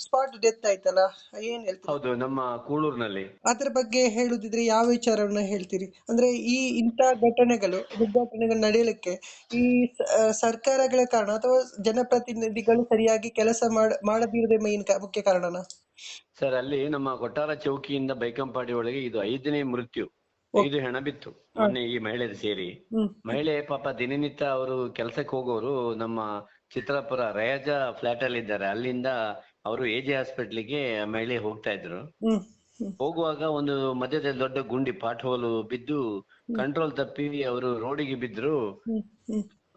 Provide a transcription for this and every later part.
Spot death ಆಯ್ತಲ್ಲ ಏನ್ ಹೇಳ್ತೀರಿ? ಹೌದು ನಮ್ಮ ಕೂಳೂರಿನಲ್ಲಿ. ಅದ್ರ ಬಗ್ಗೆ ಹೇಳುದಿದ್ರೆ ಯಾವ ವಿಚಾರವನ್ನ ಹೇಳ್ತೀರಿ? ಅಂದ್ರೆ ಈ ಇಂಥ ಘಟನೆಗಳು ದುರ್ಘಟನೆಗಳು ನಡೆಯಲಿಕ್ಕೆ ಈ ಸ- ಆ, ಸರ್ಕಾರಗಳ ಕಾರಣ ಅಥವಾ ಜನಪ್ರತಿನಿಧಿಗಳು ಸರಿಯಾಗಿ ಕೆಲಸ ಮಾಡ ಮೈನ್ ಮುಖ್ಯ ಕಾರಣನ? ಸರ್ ಅಲ್ಲಿ ನಮ್ಮ ಕೊಟ್ಟಾರ ಚೌಕಿಯಿಂದ ಬೈಕಂಪಾಡಿ ಒಳಗೆ ಇದು ಐದನೇ ಮೃತ್ಯು ಇದು ಹೆಣ ಬಿತ್ತು ಮೊನ್ನೆ ಈ ಮಹಿಳೆ ಸೇರಿ. ಹ್ಮ್. ಮಹಿಳೆ ಪಾಪ ದಿನನಿತ್ಯ ಅವರು ಕೆಲಸಕ್ಕೆ ಹೋಗೋರು ನಮ್ಮ ಚಿತ್ರಾಪುರ ರಯಾಜ ಫ್ಲಾಟ್ ಅಲ್ಲಿ ಇದ್ದಾರೆ ಅಲ್ಲಿಂದ ಅವರು ಎ ಜೆ ಹಾಸ್ಪಿಟ್ಲಿಗೆ ಮಹಿಳೆ ಹೋಗ್ತಾ ಇದ್ರು. ಹೋಗುವಾಗ ಒಂದು ಮಧ್ಯದಲ್ಲಿ ದೊಡ್ಡ ಗುಂಡಿ ಪಾಟ್ ಹೋಲು ಬಿದ್ದು ಕಂಟ್ರೋಲ್ ತಪ್ಪಿ ಅವರು ರೋಡಿಗೆ ಬಿದ್ರು.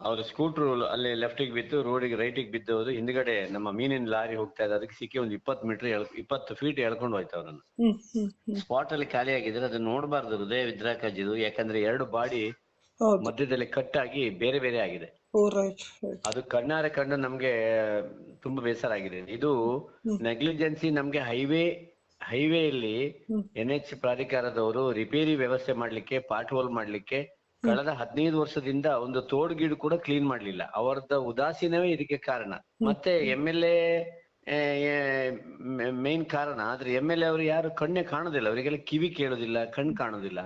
ಅವ್ರ ಸ್ಕೂಟ್ರು ಅಲ್ಲಿ ಲೆಫ್ಟಿಗೆ ಬಿದ್ದು ರೋಡಿಗೆ ರೈಟಿಗೆ ಬಿದ್ದವರು. ಹಿಂದ್ಗಡೆ ನಮ್ಮ ಮೀನಿನ ಲಾರಿ ಹೋಗ್ತಾ ಇದೆ. ಅದಕ್ಕೆ ಸಿಕ್ಕಿ ಒಂದು ಇಪ್ಪತ್ತು ಮೀಟರ್ ಇಪ್ಪತ್ತು ಫೀಟ್ ಎಳ್ಕೊಂಡು ಹೋಯ್ತು ಅವ್ರನ್ನ. ಸ್ಪಾಟ್ ಅಲ್ಲಿ ಖಾಲಿ ಆಗಿದ್ರೆ ಅದನ್ನ ನೋಡಬಾರ್ದು. ಹೃದಯ ವಿದ್ರಾಕಾಜಿದು. ಯಾಕಂದ್ರೆ ಎರಡು ಬಾಡಿ ಮಧ್ಯದಲ್ಲಿ ಕಟ್ ಆಗಿ ಬೇರೆ ಬೇರೆ ಆಗಿದೆ. ಅದು ಕಣ್ಣಾರೆ ಕಂಡು ನಮ್ಗೆ ತುಂಬಾ ಬೇಸರ ಆಗಿದೆ ಇದು ನೆಗ್ಲಿಜೆನ್ಸಿ ನಮ್ಗೆ ಹೈವೇ ಹೈವೇಯಲ್ಲಿ ಅಲ್ಲಿ ಎನ್ ಎಚ್ ಪ್ರಾಧಿಕಾರದವರು ರಿಪೇರಿ ವ್ಯವಸ್ಥೆ ಮಾಡ್ಲಿಕ್ಕೆ ಪಾರ್ಟ್ ಹೋಲ್ ಮಾಡ್ಲಿಕ್ಕೆ ಕಳೆದ ಹದಿನೈದು ವರ್ಷದಿಂದ ಒಂದು ತೋಡ್ಗಿಡು ಕೂಡ ಕ್ಲೀನ್ ಮಾಡ್ಲಿಲ್ಲ. ಅವರದ ಉದಾಸೀನವೇ ಇದಕ್ಕೆ ಕಾರಣ. ಮತ್ತೆ ಎಂ ಎಲ್ ಎ ಮೇನ್ ಕಾರಣ ಆದ್ರೆ ಎಂ ಎಲ್ ಎ ಅವರು ಯಾರು ಕಣ್ಣೆ ಕಾಣುದಿಲ್ಲ ಅವರಿಗೆಲ್ಲ ಕಿವಿ ಕೇಳೋದಿಲ್ಲ ಕಣ್ ಕಾಣುದಿಲ್ಲ.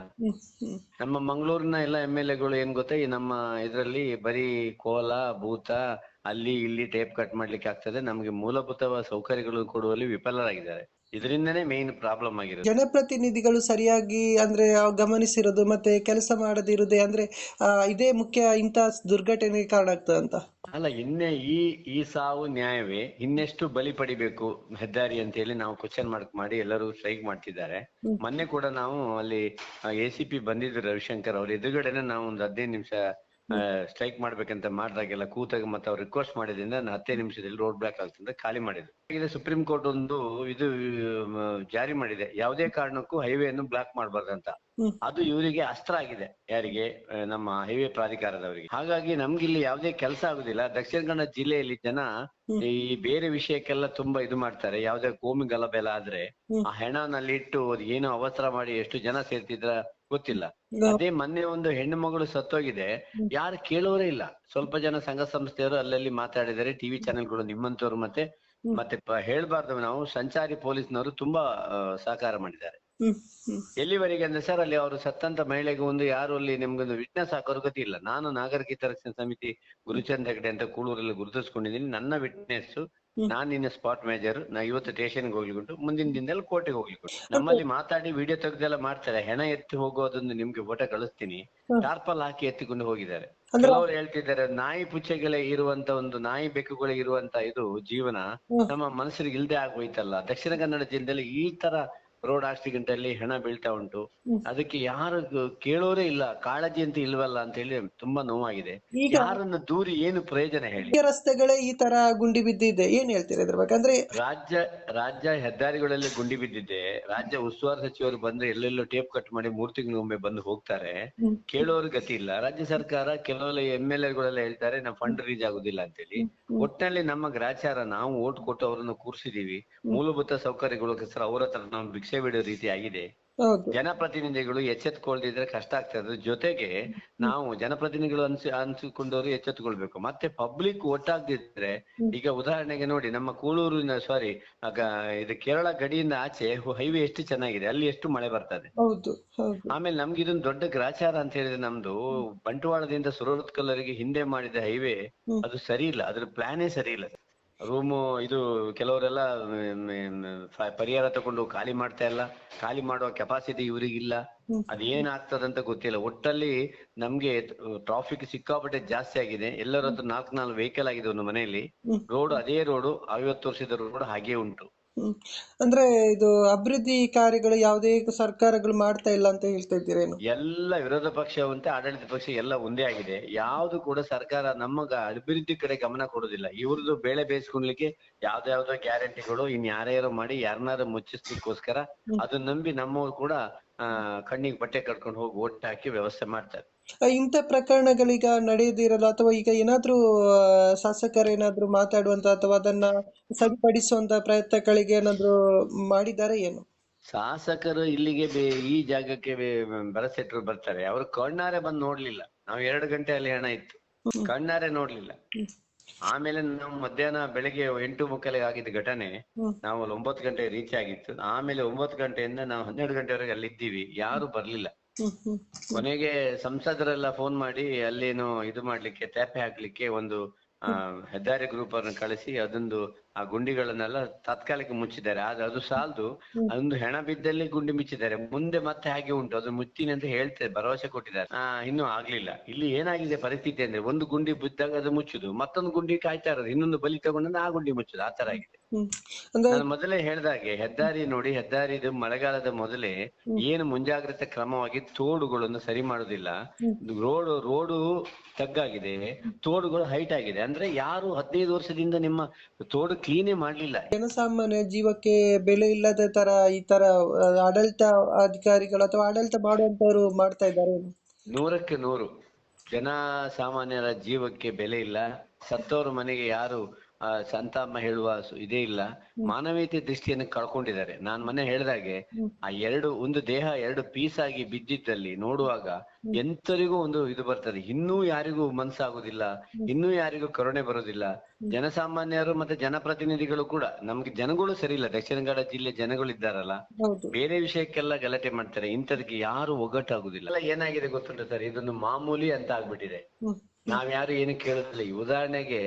ನಮ್ಮ ಮಂಗಳೂರಿನ ಎಲ್ಲ ಎಂ ಎಲ್ ಎಗಳು ಏನ್ ಗೊತ್ತಾ ಈ ನಮ್ಮ ಇದರಲ್ಲಿ ಬರೀ ಕೋಲ ಭೂತ ಅಲ್ಲಿ ಇಲ್ಲಿ ಟೇಪ್ ಕಟ್ ಮಾಡ್ಲಿಕ್ಕೆ ಆಗ್ತದೆ ನಮಗೆ ಮೂಲಭೂತ ಸೌಕರ್ಯಗಳು ಕೊಡುವಲ್ಲಿ ವಿಫಲರಾಗಿದ್ದಾರೆ. ಇದರಿಂದನೇ ಮೇನ್ ಪ್ರಾಬ್ಲಮ್ ಆಗಿದೆ ಜನಪ್ರತಿನಿಧಿಗಳು ಸರಿಯಾಗಿ ಅಂದ್ರೆ ಗಮನಿಸಿರೋದು ಮತ್ತೆ ಕೆಲಸ ಮಾಡದಿರುವುದೇ ಅಂದ್ರೆ ಇದೇ ಮುಖ್ಯ ಇಂತ ದುರ್ಘಟನೆಗೆ ಕಾರಣ ಆಗ್ತದಂತ? ಅಂತ ಅಲ್ಲ ಇನ್ನೇ ಈ ಈ ಸಾವು ನ್ಯಾಯವೇ? ಇನ್ನೆಷ್ಟು ಬಲಿ ಪಡಿಬೇಕು ಹೆದ್ದಾರಿ ಅಂತ ಹೇಳಿ ನಾವು ಕ್ವಶನ್ ಮಾರ್ಕ್ ಮಾಡಿ ಎಲ್ಲರೂ ಸ್ಟ್ರೈಕ್ ಮಾಡ್ತಿದ್ದಾರೆ. ಮೊನ್ನೆ ಕೂಡ ನಾವು ಅಲ್ಲಿ ಎ ಸಿ ಪಿ ಬಂದಿದ್ರು ರವಿಶಂಕರ್ ಅವ್ರ. ಎದುರುಗಡೆನೆ ನಾವು ಒಂದು ಹದಿನೈದು ನಿಮಿಷ ಸ್ಟ್ರೈಕ್ ಮಾಡ್ಬೇಕಂತ ಮಾಡಿದಾಗೆಲ್ಲ ಕೂತಾಗ ಮತ್ತೆ ಅವ್ರು ರಿಕ್ವೆಸ್ಟ್ ಮಾಡಿದ್ರಿಂದ ನಾನು ಹತ್ತೈದು ನಿಮಿಷದಲ್ಲಿ ರೋಡ್ ಬ್ಲಾಕ್ ಆಗ್ತದೆ ಖಾಲಿ ಮಾಡಿದ್ರು. ಈಗ ಸುಪ್ರೀಂ ಕೋರ್ಟ್ ಒಂದು ಇದು ಜಾರಿ ಮಾಡಿದೆ. ಯಾವುದೇ ಕಾರಣಕ್ಕೂ ಹೈವೇ ಅನ್ನು ಬ್ಲಾಕ್ ಮಾಡಬಾರ್ದಂತ. ಅದು ಇವರಿಗೆ ಅಸ್ತ್ರ ಆಗಿದೆ ಯಾರಿಗೆ ನಮ್ಮ ಹೈವೇ ಪ್ರಾಧಿಕಾರದವರಿಗೆ. ಹಾಗಾಗಿ ನಮ್ಗೆ ಇಲ್ಲಿ ಯಾವುದೇ ಕೆಲಸ ಆಗುದಿಲ್ಲ. ದಕ್ಷಿಣ ಕನ್ನಡ ಜಿಲ್ಲೆಯಲ್ಲಿ ಜನ ಈ ಬೇರೆ ವಿಷಯಕ್ಕೆಲ್ಲ ತುಂಬಾ ಇದು ಮಾಡ್ತಾರೆ. ಯಾವ್ದೇ ಕೋಮಿ ಗಲಭೆ ಎಲ್ಲ ಆದ್ರೆ ಆ ಹೆಣನಲ್ಲಿ ಇಟ್ಟು ಅದ್ ಏನೋ ಅವಸರ ಮಾಡಿ ಎಷ್ಟು ಜನ ಸೇರ್ತಿದ್ರ ಗೊತ್ತಿಲ್ಲ. ಅದೇ ಮೊನ್ನೆ ಒಂದು ಹೆಣ್ಣು ಮಗಳು ಸತ್ತೋಗಿದೆ. ಯಾರು ಕೇಳೋರೇ ಇಲ್ಲ. ಸ್ವಲ್ಪ ಜನ ಸಂಘ ಸಂಸ್ಥೆಯವರು ಅಲ್ಲಲ್ಲಿ ಮಾತಾಡಿದರೆ ಟಿವಿ ಚಾನೆಲ್ಗಳು ನಿಮ್ಮಂತವ್ರು ಮತ್ತೆ ಮತ್ತೆ ಹೇಳ್ಬಾರ್ದು. ನಾವು ಸಂಚಾರಿ ಪೊಲೀಸ್ನವರು ತುಂಬಾ ಸಹಕಾರ ಮಾಡಿದ್ದಾರೆ. ಎಲ್ಲಿವರೆಗೆ ಅಂದ್ರೆ ಸರ್ ಅಲ್ಲಿ ಅವರು ಸತ್ತಂತ ಮಹಿಳೆಗೆ ಒಂದು ಯಾರು ಅಲ್ಲಿ ನಿಮ್ಗೊಂದು ವಿಟ್ನೆಸ್ ಹಾಕೋರು ಗತಿ ಇಲ್ಲ. ನಾನು ನಾಗರಿಕ ರಕ್ಷಣಾ ಸಮಿತಿ ಗುರುಚಂದ್ ಹೆಗಡೆ ಅಂತ ಕೂಳೂರಲ್ಲಿ ಗುರುತಿಸ್ಕೊಂಡಿದ್ದೀನಿ. ನನ್ನ ವಿಟ್ನೆಸ್ ನಾನು ನಿನ್ನ ಸ್ಪಾಟ್ ಮೇಜರ್ ನಾ ಇವತ್ತು ಸ್ಟೇಷನ್ಗೆ ಹೋಗ್ಲಿಕ್ಕುಂಟು. ಮುಂದಿನ ದಿನದಲ್ಲಿ ಕೋರ್ಟಿಗೆ ಹೋಗ್ಲಿಕ್ಕುಂಟು. ನಮ್ಮಲ್ಲಿ ಮಾತಾಡಿ ವಿಡಿಯೋ ತೆಗೆದೆಲ್ಲ ಮಾಡ್ತಾರೆ. ಹೆಣ ಎತ್ತಿ ಹೋಗೋದೊಂದು ನಿಮ್ಗೆ ಫೋಟೋ ಕಳಿಸ್ತೀನಿ. ಟಾರ್ಪಲ್ ಹಾಕಿ ಎತ್ತಿಕೊಂಡು ಹೋಗಿದ್ದಾರೆ. ಅವ್ರು ಹೇಳ್ತಿದ್ದಾರೆ ನಾಯಿ ಪುಚ್ಚೆಗಳೇ ಇರುವಂತ ಒಂದು ನಾಯಿ ಬೆಕ್ಕುಗಳಿಗೆ ಇರುವಂತ ಇದು ಜೀವನ ನಮ್ಮ ಮನಸ್ಸಿಗೆ ಇಲ್ದೆ ಆಗೋಯ್ತಲ್ಲ. ದಕ್ಷಿಣ ಕನ್ನಡ ಜಿಲ್ಲೆಯಲ್ಲಿ ಈ ತರ ರೋಡ್ ಆಕ್ಸಿಡೆಂಟ್ ಅಲ್ಲಿ ಹೆಣ ಬೀಳ್ತಾ ಉಂಟು. ಅದಕ್ಕೆ ಯಾರು ಕೇಳೋರೇ ಇಲ್ಲ ಕಾಳಜಿ ಅಂತ ಇಲ್ವಲ್ಲ ಅಂತ ಹೇಳಿ ತುಂಬಾ ನೋವಾಗಿದೆ. ಯಾರನ್ನು ದೂರಿ ಏನು ಪ್ರಯೋಜನ ಹೇಳಿ. ರಸ್ತೆಗಳೇ ಈ ತರ ಗುಂಡಿ ಬಿದ್ದಿದೆ ಏನ್ ಹೇಳ್ತೀರಾ ಇದ್ರ ಬಗ್ಗೆ? ಅಂದ್ರೆ ರಾಜ್ಯ ರಾಜ್ಯ ಹೆದ್ದಾರಿಗಳಲ್ಲಿ ಗುಂಡಿ ಬಿದ್ದಿದೆ ರಾಜ್ಯ ಉಸ್ತುವಾರಿ ಸಚಿವರು ಬಂದ್ರೆ ಎಲ್ಲೆಲ್ಲೋ ಟೇಪ್ ಕಟ್ ಮಾಡಿ ಮೂರ್ ತಿಂಗಳಿಗೊಮ್ಮೆ ಬಂದು ಹೋಗ್ತಾರೆ. ಕೇಳೋರು ಗತಿ ಇಲ್ಲ. ರಾಜ್ಯ ಸರ್ಕಾರ ಕೆಲವೆಲ್ಲ ಎಂ ಎಲ್ ಎಗಳೆಲ್ಲ ಹೇಳ್ತಾರೆ ನಾವು ಫಂಡ್ ರೀಚ್ ಆಗುದಿಲ್ಲ ಅಂತೇಳಿ. ಒಟ್ಟಿನಲ್ಲಿ ನಮ್ಮ ಗ್ರಾಚಾರ ನಾವು ಓಟ್ ಕೊಟ್ಟು ಅವರನ್ನು ಕೂರಿಸಿದೀವಿ. ಮೂಲಭೂತ ಸೌಕರ್ಯಗಳ ಹೆಸರು ಅವರ ಹತ್ರ ನಾವು ಭಿಕ್ಷೆ ಬಿಡೋ ರೀತಿ ಆಗಿದೆ ಜನಪ್ರತಿನಿಧಿಗಳು ಎಚ್ಚೆತ್ಕೊಳ್ದಿದ್ರೆ ಕಷ್ಟ ಆಗ್ತದೆ ಜೊತೆಗೆ ನಾವು ಜನಪ್ರತಿನಿಧಿಗಳು ಅನ್ಸಿ ಅನ್ಸಿಕೊಂಡವರು ಎಚ್ಚೆತ್ಕೊಳ್ಬೇಕು. ಮತ್ತೆ ಪಬ್ಲಿಕ್ ಒಟ್ಟಾಗದಿದ್ರೆ ಈಗ ಉದಾಹರಣೆಗೆ ನೋಡಿ ನಮ್ಮ ಕೂಳೂರಿನ ಸಾರಿ ಇದು ಕೇರಳ ಗಡಿಯಿಂದ ಆಚೆ ಹೈವೇ ಎಷ್ಟು ಚೆನ್ನಾಗಿದೆ ಅಲ್ಲಿ ಎಷ್ಟು ಮಳೆ ಬರ್ತದೆ. ಆಮೇಲೆ ನಮ್ಗೆ ಇದೊಂದು ದೊಡ್ಡ ಗ್ರಾಚಾರ ಅಂತ ಹೇಳಿದ್ರೆ ನಮ್ದು ಬಂಟ್ವಾಳದಿಂದ ಸುರತ್ಕಲ್ಲರಿಗೆ ಹಿಂದೆ ಮಾಡಿದ ಹೈವೇ ಅದು ಸರಿ ಇಲ್ಲ ಅದ್ರ ಪ್ಲಾನೇ ಸರಿ ಇಲ್ಲ. ರೂಮು ಇದು ಕೆಲವರೆಲ್ಲ ಪರಿಹಾರ ತಗೊಂಡು ಖಾಲಿ ಮಾಡ್ತಾ ಇಲ್ಲ. ಖಾಲಿ ಮಾಡುವ ಕೆಪಾಸಿಟಿ ಇವರಿಗಿಲ್ಲ ಅದೇನಾಗ್ತದಂತ ಗೊತ್ತಿಲ್ಲ. ಒಟ್ಟಲ್ಲಿ ನಮ್ಗೆ ಟ್ರಾಫಿಕ್ ಸಿಕ್ಕಾಪಟ್ಟೆ ಜಾಸ್ತಿ ಆಗಿದೆ. ಎಲ್ಲರ ಹತ್ರ ನಾಲ್ಕು ನಾಲ್ಕು ವೆಹಿಕಲ್ ಆಗಿದೆ ಒಂದು ಮನೆಯಲ್ಲಿ. ರೋಡ್ ಅದೇ ರೋಡ್ ಐವತ್ತು ವರ್ಷದ ರೋಡ್ ಹಾಗೆ ಉಂಟು. ಅಂದ್ರೆ ಇದು ಅಭಿವೃದ್ಧಿ ಕಾರ್ಯಗಳು ಯಾವುದೇ ಸರ್ಕಾರಗಳು ಮಾಡ್ತಾ ಇಲ್ಲ ಅಂತ ಹೇಳ್ತಾ ಇದ್ದೀರೇನು? ಎಲ್ಲ ವಿರೋಧ ಪಕ್ಷವಂತೆ ಆಡಳಿತ ಪಕ್ಷ ಎಲ್ಲ ಒಂದೇ ಆಗಿದೆ. ಯಾವ್ದು ಕೂಡ ಸರ್ಕಾರ ನಮ್ಮ ಗ- ಅಭಿವೃದ್ಧಿ ಕಡೆ ಗಮನ ಕೊಡುದಿಲ್ಲ ಇವ್ರದ್ದು ಬೇಳೆ ಬೇಯಿಸ್ಕೊಳ್ಲಿಕ್ಕೆ ಯಾವ್ದಾವ್ದೋ ಗ್ಯಾರಂಟಿಗಳು ಇನ್ ಯಾರ್ಯಾರೋ ಮಾಡಿ ಯಾರನ್ನಾರು ಮುಚ್ಚಿಸ್ಲಿಕ್ಕೋಸ್ಕರ ಅದನ್ನ ನಂಬಿ ನಮ್ಮವ್ರು ಕೂಡ ಆ ಕಣ್ಣಿಗೆ ಬಟ್ಟೆ ಕಟ್ಕೊಂಡು ಹೋಗಿ ಓಟ್ ಹಾಕಿ ವ್ಯವಸ್ಥೆ ಮಾಡ್ತಾರೆ. ಇಂಥ ಪ್ರಕರಣಗಳೀಗ ನಡೆಯದಿರಲ್ಲ ಅಥವಾ ಈಗ ಏನಾದ್ರೂ ಶಾಸಕರೇನಾದರೂ ಮಾತಾಡುವಂತ ಅಥವಾ ಅದನ್ನ ಸರಿಪಡಿಸುವಂತ ಪ್ರಯತ್ನಗಳಿಗೆ ಏನಾದರೂ ಮಾಡಿದ್ದಾರೆ ಏನು? ಶಾಸಕರು ಇಲ್ಲಿಗೆ ಬೇ- ಈ ಜಾಗಕ್ಕೆ ಬರಸೆಟ್ರು ಬರ್ತಾರೆ. ಅವರು ಕಣ್ಣಾರೆ ಬಂದು ನೋಡ್ಲಿಲ್ಲ. ನಾವು ಎರಡು ಗಂಟೆ ಅಲ್ಲಿ ಹಣ ಇತ್ತು. ಕಣ್ಣಾರೆ ನೋಡ್ಲಿಲ್ಲ. ಆಮೇಲೆ ನಾವು ಮಧ್ಯಾಹ್ನ ಬೆಳಿಗ್ಗೆ ಎಂಟು ಮುಕ್ಕಾಲಿಗೆ ಆಗಿದ್ದ ಘಟನೆ ಹ್ಮ್. ನಾವು ಅಲ್ಲಿ ಒಂಬತ್ತು ಗಂಟೆ ರೀಚ್ ಆಗಿತ್ತು. ಆಮೇಲೆ ಒಂಬತ್ತು ಗಂಟೆಯಿಂದ ನಾವು ಹನ್ನೆರಡು ಗಂಟೆವರೆಗೆ ಅಲ್ಲಿದ್ದೀವಿ. ಯಾರು ಬರ್ಲಿಲ್ಲ. ಕೊನೆಗೆ ಸಂಸದರೆಲ್ಲ ಫೋನ್ ಮಾಡಿ ಅಲ್ಲೇನು ಇದು ಮಾಡ್ಲಿಕ್ಕೆ, ತ್ಯಾಪೆ ಹಾಕ್ಲಿಕ್ಕೆ ಒಂದು ಹೆದ್ದಾರಿ ಗ್ರೂಪ್ ಅನ್ನು ಕಳಿಸಿ, ಅದೊಂದು ಆ ಗುಂಡಿಗಳನ್ನೆಲ್ಲ ತತ್ಕಾಲಕ್ಕೆ ಮುಚ್ಚಿದ್ದಾರೆ. ಆದ್ರೆ ಅದು ಸಾಲದು ಅದೊಂದು ಹೆಣ ಬಿದ್ದಲ್ಲಿ ಗುಂಡಿ ಮುಚ್ಚಿದ್ದಾರೆ. ಮುಂದೆ ಮತ್ತೆ ಹಾಗೆ ಉಂಟು. ಅದು ಮುಚ್ಚಿನ ಅಂತ ಹೇಳ್ತಾರೆ ಭರವಸೆ ಕೊಟ್ಟಿದ್ದಾರೆ. ಆ ಇನ್ನು ಆಗ್ಲಿಲ್ಲ. ಇಲ್ಲಿ ಏನಾಗಿದೆ ಪರಿಸ್ಥಿತಿ ಅಂದ್ರೆ ಒಂದು ಗುಂಡಿ ಬಿದ್ದಾಗ ಅದು ಮುಚ್ಚುದು. ಮತ್ತೊಂದು ಗುಂಡಿ ಕಾಯ್ತಾ ಇರೋದು. ಇನ್ನೊಂದು ಬಲಿ ತಗೊಂಡು ಆ ಗುಂಡಿ ಮುಚ್ಚುದು. ಆ ತರ ಆಗಿದೆ. ನಾನು ಮೊದಲೇ ಹೇಳ್ದಾಗೆ ಹೆದ್ದಾರಿ ನೋಡಿ ಹೆದ್ದಾರಿದು ಮಳೆಗಾಲದ ಮೊದಲೇ ಏನು ಮುಂಜಾಗ್ರತೆ ಕ್ರಮವಾಗಿ ತೋಡುಗಳನ್ನು ಸರಿ ಮಾಡುದಿಲ್ಲ. ರೋಡ್ ರೋಡು ತಗ್ಗಾಗಿದೆ. ತೋಡುಗಳು ಹೈಟ್ ಆಗಿದೆ. ಅಂದ್ರೆ ಯಾರು ಹದಿನೈದು ವರ್ಷದಿಂದ ನಿಮ್ಮ ತೋಡು ಕ್ಲೀನೇ ಮಾಡಲಿಲ್ಲ. ಜನಸಾಮಾನ್ಯ ಜೀವಕ್ಕೆ ಬೆಲೆ ಇಲ್ಲದ ತರ ಈ ತರ ಆ, ಆಡಳಿತ ಅಧಿಕಾರಿಗಳು ಅಥವಾ ಆಡಳಿತ ಮಾಡುವಂತವರು ಮಾಡ್ತಾ ಇದ್ದಾರೆ. ನೂರಕ್ಕೆ ನೂರು. ಜನ ಸಾಮಾನ್ಯರ ಜೀವಕ್ಕೆ ಬೆಲೆ ಇಲ್ಲ. ಸತ್ತವರ ಮನೆಗೆ ಯಾರು ಸಂತಾಪ ಹೇಳುವ ಇದೇ ಇಲ್ಲ. ಮಾನವೀಯತೆ ದೃಷ್ಟಿಯನ್ನು ಕಳ್ಕೊಂಡಿದ್ದಾರೆ. ನಾನ್ ಮೊನ್ನೆ ಹೇಳ್ದಾಗೆ ಆ ಎರಡು ಒಂದು ದೇಹ ಎರಡು ಪೀಸ್ ಆಗಿ ಬಿದ್ದಿದ್ದಲ್ಲಿ ನೋಡುವಾಗ ಎಂತರಿಗೂ ಒಂದು ಇದು ಬರ್ತದೆ. ಇನ್ನೂ ಯಾರಿಗೂ ಮನ್ಸಾಗುದಿಲ್ಲ ಇನ್ನೂ ಯಾರಿಗೂ ಕರುಣೆ ಬರುದಿಲ್ಲ. ಜನಸಾಮಾನ್ಯರು ಮತ್ತೆ ಜನಪ್ರತಿನಿಧಿಗಳು ಕೂಡ ನಮ್ಗೆ ಜನಗಳು ಸರಿ ಇಲ್ಲ. ದಕ್ಷಿಣ ಕನ್ನಡ ಜಿಲ್ಲೆ ಜನಗಳು ಇದ್ದಾರಲ್ಲ ಬೇರೆ ವಿಷಯಕ್ಕೆಲ್ಲ ಗಲಾಟೆ ಮಾಡ್ತಾರೆ. ಇಂಥದಕ್ಕೆ ಯಾರು ಒಗ್ಗಟ್ಟಾಗುದಿಲ್ಲ. ಏನಾಗಿದೆ ಗೊತ್ತುಂಟು ಸರ್? ಇದೊಂದು ಮಾಮೂಲಿ ಅಂತ ಆಗ್ಬಿಟ್ಟಿದೆ. ನಾವ್ಯಾರು ಏನು ಕೇಳುದಿಲ್ಲ. ಈ ಉದಾಹರಣೆಗೆ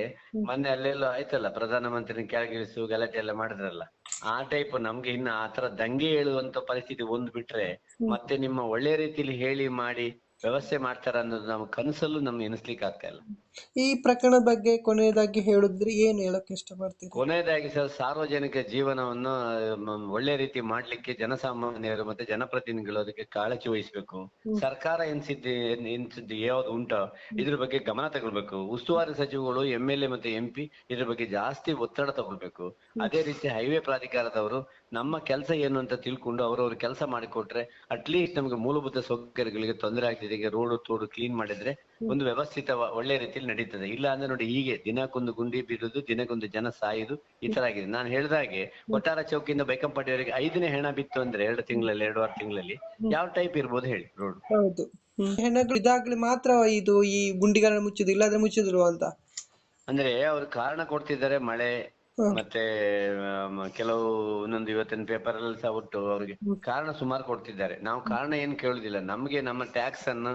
ಮೊನ್ನೆ ಅಲ್ಲೆಲ್ಲ ಆಯ್ತಲ್ಲ ಪ್ರಧಾನಮಂತ್ರಿ ಕೆಳಗಿಳಿಸು ಗಲಾಟೆ ಎಲ್ಲ ಮಾಡಿದ್ರಲ್ಲ. ಆ ಟೈಪ್ ನಮ್ಗೆ ಇನ್ನ ಆತರ ದಂಗೆ ಹೇಳುವಂತ ಪರಿಸ್ಥಿತಿ ಒಂದ್ ಬಿಟ್ರೆ ಮತ್ತೆ ನಿಮ್ಮ ಒಳ್ಳೆ ರೀತಿಲಿ ಹೇಳಿ ಮಾಡಿ ವ್ಯವಸ್ಥೆ ಮಾಡ್ತಾರ ಅನ್ನೋದು ನಮ್ ಕನಸಲ್ಲೂ ನಮ್ಗೆ ಎನಿಸ್ಲಿಕ್ಕೆ ಆಗ್ತಾ ಇಲ್ಲ. ಈ ಪ್ರಕರಣ ಬಗ್ಗೆ ಕೊನೆಯದಾಗಿ ಹೇಳಿದ್ರೆ ಏನ್ ಹೇಳಕ್ ಇಷ್ಟಪಡ್ತೀರಿ? ಕೊನೆಯದಾಗಿ ಸರ್ ಸಾರ್ವಜನಿಕ ಜೀವನವನ್ನು ಮ್, ಒಳ್ಳೆ ರೀತಿ ಮಾಡ್ಲಿಕ್ಕೆ ಜನಸಾಮಾನ್ಯರು ಮತ್ತೆ ಜನಪ್ರತಿನಿಧಿಗಳು ಅದಕ್ಕೆ ಕಾಳಜಿ ವಹಿಸ್ಬೇಕು. ಸರ್ಕಾರ ಎನ್ಸಿದ್ದೆ ಎನ್ಸಿದ್ದು ಯಾವ್ದು ಉಂಟೋ ಇದ್ರ ಬಗ್ಗೆ ಗಮನ ತಗೊಳ್ಬೇಕು. ಉಸ್ತುವಾರಿ ಸಚಿವಗಳು ಎಂ ಎಲ್ ಎ ಮತ್ತೆ ಎಂ ಪಿ ಇದ್ರ ಬಗ್ಗೆ ಜಾಸ್ತಿ ಒತ್ತಡ ತಗೊಳ್ಬೇಕು. ಅದೇ ರೀತಿ ಹೈವೇ ಪ್ರಾಧಿಕಾರದವರು ನಮ್ಮ ಕೆಲಸ ಏನು ಅಂತ ತಿಳ್ಕೊಂಡು ಅವ್ರವ್ರ ಕೆಲಸ ಮಾಡಿಕೊಟ್ರೆ ಅಟ್ಲೀಸ್ಟ್ ನಮ್ಗೆ ಮೂಲಭೂತ ಸೌಕರ್ಯಗಳಿಗೆ ತೊಂದರೆ ಆಗ್ತಿದೆ ಈಗ ರೋಡ್ ತೋಡು ಕ್ಲೀನ್ ಮಾಡಿದ್ರೆ ಒಂದು ವ್ಯವಸ್ಥಿತ ಒಳ್ಳೆ ರೀತಿಯಲ್ಲಿ ನಡೀತದೆ. ಇಲ್ಲ ಅಂದ್ರೆ ನೋಡಿ ಹೀಗೆ ದಿನಕ್ಕೊಂದು ಗುಂಡಿ ಬೀಳುದು ದಿನಕ್ಕೊಂದು ಜನ ಸಾಯುದು ಈ ತರ ಆಗಿದೆ. ನಾನು ಹೇಳಿದಾಗೆ ಕೊಟ್ಟಾರ ಚೌಕಿಯಿಂದ ಬೈಕಂಪಾಟಿಯವರೆಗೆ ಐದನೇ ಹೆಣ ಬಿತ್ತು ಅಂದ್ರೆ ಎರಡು ತಿಂಗಳಲ್ಲಿ ಎರಡೂವರೆ ತಿಂಗಳಲ್ಲಿ ಯಾವ ಟೈಪ್ ಇರ್ಬೋದು ಹೇಳಿ ರೋಡ್ ಹೌದು. ಹೆಣಗಳು ಇದಾಗ್ಲಿ ಮಾತ್ರ ಇದು ಈ ಗುಂಡಿಗಳನ್ನ ಮುಚ್ಚುದು ಇಲ್ಲಾಂದ್ರೆ ಮುಚ್ಚುದಿಲ್ಲ ಅಂತ? ಅಂದ್ರೆ ಅವ್ರು ಕಾರಣ ಕೊಡ್ತಿದ್ದಾರೆ ಮಳೆ ಮತ್ತೆ ಕೆಲವು ಒಂದೊಂದು ಇವತ್ತಿನ ಪೇಪರ್ ಅಲ್ಲಿ ಸಹ ಉಂಟು ಅವ್ರಿಗೆ ಕಾರಣ ಸುಮಾರು ಕೊಡ್ತಿದ್ದಾರೆ. ನಾವು ಕಾರಣ ಏನ್ ಕೇಳುದಿಲ್ಲ. ನಮ್ಗೆ ನಮ್ಮ ಟ್ಯಾಕ್ಸ್ ಅನ್ನು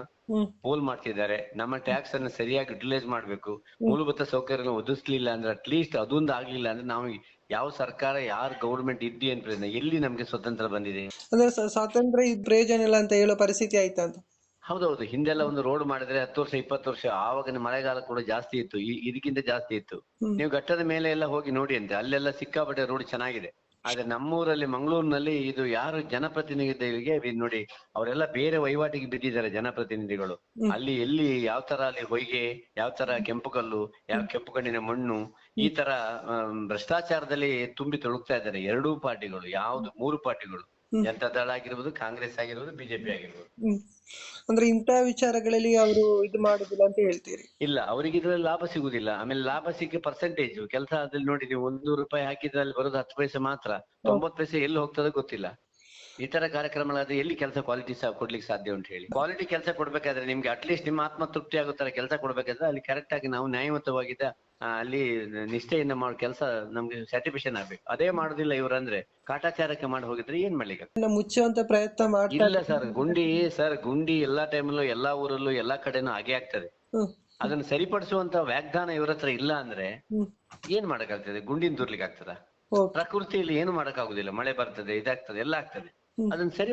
ಪೋಲ್ ಮಾಡ್ತಿದ್ದಾರೆ. ನಮ್ಮ ಟ್ಯಾಕ್ಸ್ ಅನ್ನ ಸರಿಯಾಗಿ ಯುಟಿಲೈಸ್ ಮಾಡ್ಬೇಕು. ಮೂಲಭೂತ ಸೌಕರ್ಯಗಳನ್ನ ಒದಗಿಸ್ಲಿಲ್ಲ ಅಂದ್ರೆ ಅಟ್ಲೀಸ್ಟ್ ಅದೊಂದು ಆಗ್ಲಿಲ್ಲ ಅಂದ್ರೆ ನಾವು ಯಾವ ಸರ್ಕಾರ ಯಾರ್ ಗೌರ್ಮೆಂಟ್ ಇದ್ದಿ ಅಂತ. ಎಲ್ಲಿ ನಮ್ಗೆ ಸ್ವತಂತ್ರ ಬಂದಿದೆ? ಅಂದ್ರೆ ಸ್ವಾತಂತ್ರ್ಯ ಪ್ರಯೋಜನ ಇಲ್ಲ ಅಂತ ಹೇಳೋ ಪರಿಸ್ಥಿತಿ ಆಯ್ತಾ ಅಂತ? ಹೌದೌದು. ಹಿಂದೆಲ್ಲ ಒಂದು ರೋಡ್ ಮಾಡಿದ್ರೆ ಹತ್ತು ವರ್ಷ ಇಪ್ಪತ್ತು ವರ್ಷ ಆವಾಗ ಮಳೆಗಾಲ ಕೂಡ ಜಾಸ್ತಿ ಇತ್ತು. ಇದಕ್ಕಿಂತ ಜಾಸ್ತಿ ಇತ್ತು. ನೀವು ಘಟ್ಟದ ಮೇಲೆ ಎಲ್ಲ ಹೋಗಿ ನೋಡಿ ಅಂತೆ. ಅಲ್ಲೆಲ್ಲ ಸಿಕ್ಕಾಪಟ್ಟೆ ರೋಡ್ ಚೆನ್ನಾಗಿದೆ. ಆದ್ರೆ ನಮ್ಮೂರಲ್ಲಿ ಮಂಗಳೂರಿನಲ್ಲಿ ಇದು ಯಾರು ಜನಪ್ರತಿನಿಧಿಗಳಿಗೆ ನೋಡಿ ಅವರೆಲ್ಲ ಬೇರೆ ವಹಿವಾಟಿಗೆ ಬಿದ್ದಿದ್ದಾರೆ ಜನಪ್ರತಿನಿಧಿಗಳು. ಅಲ್ಲಿ ಎಲ್ಲಿ ಯಾವ ತರ ಅಲ್ಲಿ ಹೊಯ್ಗೆ ಯಾವ ತರ ಕೆಂಪು ಕಲ್ಲು ಯಾವ ಕೆಂಪು ಕಣ್ಣಿನ ಮಣ್ಣು ಈ ತರ ಭ್ರಷ್ಟಾಚಾರದಲ್ಲಿ ತುಂಬಿ ತೊಳಗ್ತಾ ಇದ್ದಾರೆ ಎರಡೂ ಪಾರ್ಟಿಗಳು ಯಾವ್ದು ಮೂರು ಪಾರ್ಟಿಗಳು. ಜನತಾ ದಳ ಆಗಿರ್ಬೋದು ಕಾಂಗ್ರೆಸ್ ಆಗಿರ್ಬೋದು ಬಿಜೆಪಿ ಆಗಿರ್ಬೋದು. ಅಂದ್ರೆ ಇಂತ ವಿಚಾರಗಳಲ್ಲಿ ಅವರು ಇದು ಮಾಡುದಿಲ್ಲ ಅಂತ ಹೇಳ್ತೀರಿ? ಇಲ್ಲ ಅವರಿಗೆ ಇದ್ರಲ್ಲಿ ಲಾಭ ಸಿಗುದಿಲ್ಲ. ಆಮೇಲೆ ಲಾಭ ಸಿಕ್ಕ ಪರ್ಸೆಂಟೇಜ್ ಕೆಲಸ ಅದ್ರಲ್ಲಿ ನೋಡಿ ನೀವು ಒಂದು ರೂಪಾಯಿ ಹಾಕಿದ್ರಲ್ಲಿ ಬರೋದು ಹತ್ತು ಪೈಸೆ ಮಾತ್ರ. ತೊಂಬತ್ ಪೈಸೆ ಎಲ್ಲಿ ಹೋಗ್ತದೆ ಗೊತ್ತಿಲ್ಲ. ಈ ತರ ಕಾರ್ಯಕ್ರಮಗಳಾದ್ರೆ ಎಲ್ಲಿ ಕೆಲಸ ಕ್ವಾಲಿಟಿ ಕೊಡ್ಲಿಕ್ಕೆ ಸಾಧ್ಯ ಉಂಟು ಹೇಳಿ. ಕ್ವಾಲಿಟಿ ಕೆಲಸ ಕೊಡ್ಬೇಕಾದ್ರೆ ನಿಮ್ಗೆ ಅಟ್ಲೀಸ್ಟ್ ನಿಮ್ಮ ಆತ್ಮ ತೃಪ್ತಿ ಆಗೋ ತರ ಕೆಲಸ ಕೊಡ್ಬೇಕಾದ್ರೆ ಅಲ್ಲಿ ಕರೆಕ್ಟ್ ಆಗಿ ನಾವು ನ್ಯಾಯಯುತವಾಗಿದ್ದ ಆ, ಅಲ್ಲಿ ನಿಷ್ಠೆಯಿಂದ ಮಾಡೋ ಕೆಲಸ ನಮ್ಗೆ ಸ್ಯಾಟಿಸ್ಫ್ಯಾಕ್ಷನ್ ಆಗ್ಬೇಕು. ಅದೇ ಮಾಡುದಿಲ್ಲ ಇವ್ರಂದ್ರೆ ಕಾಟಾಚಾರಕ್ಕೆ ಮಾಡಿ ಹೋಗಿದ್ರೆ ಏನ್ ಮಾಡ್ಲಿಕ್ಕೆ ಮುಚ್ಚುವಂತ ಪ್ರಯತ್ನ ಮಾಡ್ತಾ ಇಲ್ಲ ಸರ್ ಗುಂಡಿ ಸರ್ ಗುಂಡಿ ಎಲ್ಲಾ ಟೈಮಲ್ಲೂ ಎಲ್ಲಾ ಊರಲ್ಲೂ ಎಲ್ಲಾ ಕಡೆನೂ ಹಾಗೆ ಆಗ್ತದೆ. ಅದನ್ನ ಸರಿಪಡಿಸುವಂತ ವ್ಯಾಗ್ದಾನ ಇವ್ರ ಹತ್ರ ಇಲ್ಲ ಅಂದ್ರೆ ಏನ್ ಮಾಡಕ್ಕಾಗ್ತದೆ ಗುಂಡಿನ ತೂರ್ಲಿಕ್ಕೆ ಆಗ್ತದ? ಪ್ರಕೃತಿಯಲ್ಲಿ ಏನು ಮಾಡಕ್ಕಾಗುದಿಲ್ಲ ಮಳೆ ಬರ್ತದೆ ಇದಾಗ್ತದೆ ಎಲ್ಲ ಆಗ್ತದೆ. ಅದನ್ನ ಸರಿ